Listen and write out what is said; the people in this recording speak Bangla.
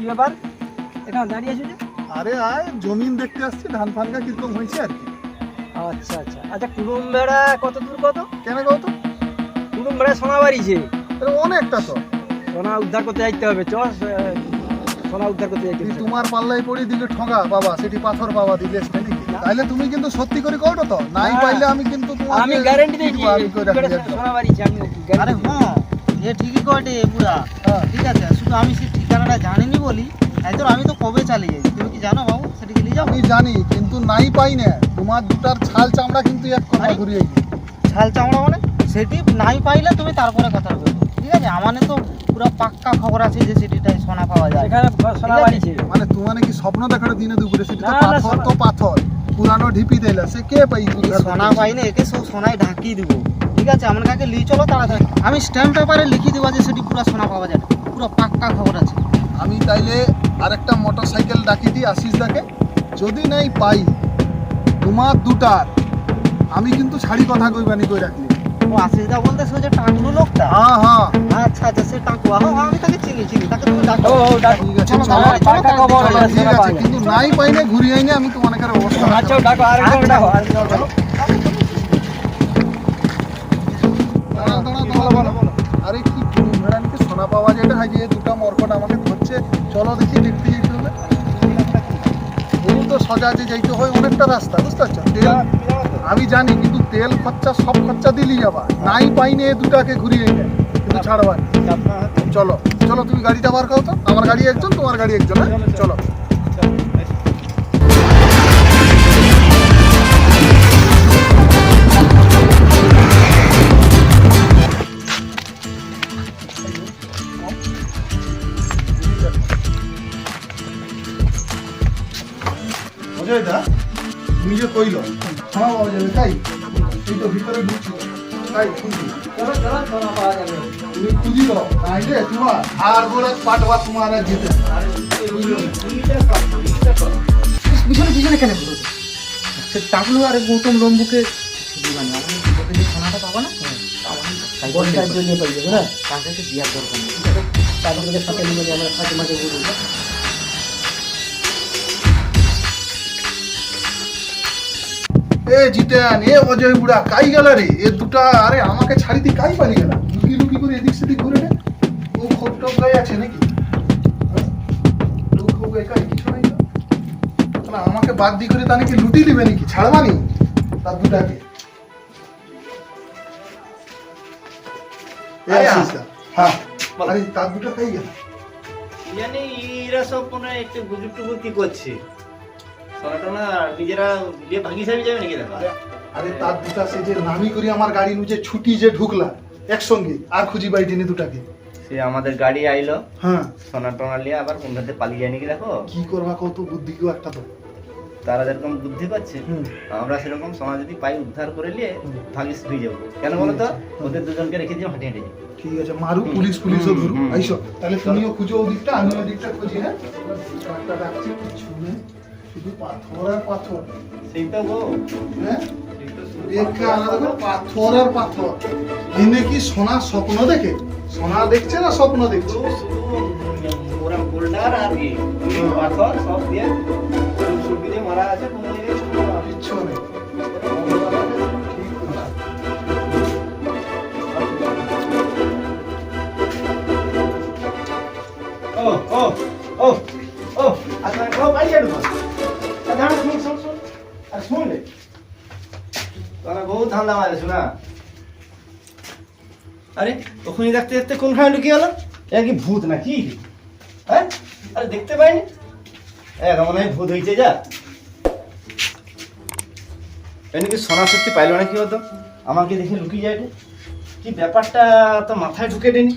কি ব্যাপার? এখানে দাঁড়িয়ে আছো যে? আরে আয় জমিন দেখতে আসছি ধান ফানকা কীরকম হয়েছে আর কি। আচ্ছা আচ্ছা। আচ্ছা কুড়ুম বেড়া কত দূর কত? কেন কও তো? বেড়া সোনা বাড়িছে অনেকটা তো। সোনা উদ্ধার করতে যাইতে হবে চ সোনা উদ্ধার করতে যাইতে হবে। তোমার পাল্লাই পড়ি দিলে ঠগা বাবা সেটি পাথর বাবা দিলে নাকি তাইলে তুমি কিন্তু সত্যি করে কওটো তো নাই হ্যাঁ। পাইলে আমি কিন্তু আমি গ্যারেন্টি করে একদম। সোনা বাড়িছে আমি আরে হ্যাঁ এ ঠিকই কটে পুরা হ্যাঁ। ঠিক আছে শুধু আমি ঠিকানাটা জানিনি বলি একদম আমি তো কবে চালিয়ে যাই? তুমি কি জানো বাবু? সেদিকে নিয়ে যাও। আমি জানি কিন্তু নাই পাই না। তোমার দুটার ছাল চামড়া কিন্তু এক কথা ঘুরিয়ে গেছে। ছাল চামড়া মানে? সেটি নাই পাইলে তুমি তারপরে কথা বলবে। ঠিক আছে? আমার তো পুরো পাক্কা খবর আছে যে সেটিটাই সোনা পাওয়া যায়। এখানে সোনা বাড়িছে মানে তোমার কি স্বপ্ন দেখার দিনে দুপুরে সেটা তো না, না, পাথর তো পাথর। পুরানো ঢিপি দিলা সে কে পাই সোনা পাইনি একে সব সোনায় ঢাকিয়ে দিব। ঠিক আছে? আমার কাকে লিয়ে চলো তাড়াতাড়ি। আমি স্ট্যাম্প পেপারে লিখে দেবো যে সেটি পুরো সোনা পাওয়া যায়। পুরো পাক্কা খবর আছে। আমি তাইলে আরেকটা মোটর সাইকেল ডাকি দিই আশিস দাকে। যদি নাই পাই। তোমার দুটার। আমি কিন্তু ছাড়ি কথা কইবানি কই রাখলি। ও আশিসদা বলতে সে যে টাকলু লোকটা? হ্যাঁ হ্যাঁ। আচ্ছা আচ্ছা সে টাকুয়া হ্যাঁ আমি তাকে চিনি চিনি তাকে তুমি ডাকো। ও ডাক। ঠিক আছে চলো, চলো চলো, চলো, পাকা খবর আছে কিন্তু নাই পাই না ঘুরিয়ে আইনি আমি তোমার এখানে অবস্থা আচ্ছা ডাকো আরেকজন ডাকো। আরেকজন ডাকো। সোনা পাওয়া হয় যে দুটো মরকট আমাকে ধরছে। চলো দেখি, দেখতে যেতে হবে। এই তো সজা যে যাইতে হয়, অনেকটা রাস্তা, বুঝতে পারছ? আমি জানি, কিন্তু তেল খরচা, সব খরচা দিলি যাবা নাই পাইনি দুটাকে ঘুরিয়ে এনে কিন্তু ছাড়বা চলো চলো, তুমি গাড়িটা বার করো তো। আমার গাড়ি একজন, তোমার গাড়ি একজন হ্যাঁ? চলো। অজয় দা তুমি যে কইল হ্যাঁ পাওয়া যাবে তাই? এই তো ভিতরে ঢুকছি। তাই যাবে তুমি খুঁজি দাও নাইলে তোমার আর গোড়া পাটবা তোমার আর যেতে পিছনে পিছনে কেন বলো সে টাকলু আর গৌতম লম্বুকে সোনাটা পাবো না? জন্য পাই যাবে না তার কাছে বিয়ার দরকার নেই। তাদেরকে সাথে নিয়ে আমরা সাথে মাঝে বলব এ জিতেন এ অজয় বুড়া কাই গেল রে? এ দুটা আরে আমাকে ছাড়ি দিয়ে কাই পারি গেল? লুকি লুকি করে এদিক সেদিক ঘুরে নে। ও খোপ টোপ গায়ে আছে নাকি? লোক হোক একাই কিছু নাই তো? না আমাকে বাদ দিয়ে করে তা নাকি লুটি দিবে নাকি? ছাড়বানি তার দুটাকে। দা, হ্যাঁ। আরে তার দুটা খাই গেল? জানি এরা সব মনে হয় একটু টুকুর কি করছে? সোনাটোনা নিজেরা দিয়ে ভাগি সাবি যাবে নাকি দেখো আরে তার দুটা সে যে নামি করি আমার গাড়ি নুচে ছুটি যে ঢুকলা একসঙ্গে আর খুঁজি বাইটিনি দুটাকে। সে আমাদের গাড়ি আইলো। হ্যাঁ। সোনাটোনা নিয়ে আবার কোনটাতে পালিয়ে যায় নাকি দেখো? কি করবা কত বুদ্ধি কেউ একটা তো তারা যেরকম বুদ্ধি পাচ্ছে। আমরা সেরকম সোনা যদি পাই উদ্ধার করে নিয়ে। ভাগিস হয়ে যাব। কেন বলো তো? ওদের দুজনকে রেখে দিয়ে হাঁটিয়ে যাব। ঠিক আছে মারু পুলিশ পুলিশও ধরু। আইসো। তাহলে তুমিও খুঁজো ওদিকটা আমি ওদিকটা খুঁজি হ্যাঁ? ডাকছি শুধু পাথর আর পাথর। সেইটা তো। হ্যাঁ? দেখে আলাদা করে পাথর আর পাথর? এনে কি সোনার স্বপ্ন দেখে? সোনা দেখছে না স্বপ্ন দেখছে? ওরা বোল্ডার আর পাথর সব দিয়ে সুরকি দিয়ে মারা আছে ধান্দা মারে শোনা আরে, ওখানে দেখতে দেখতে কোনখানে লুকিয়ে গেল এটা কি ভূত নাকি? হ্যাঁ আরে, দেখতে পাইনি? এক মনে ভূত হয়েছে যা। এনে কি সোনা সত্যি পাইলো না কি হতো আমাকে দেখে লুকিয়ে যায় কি ব্যাপারটা? তো মাথায় ঢুকে দেনি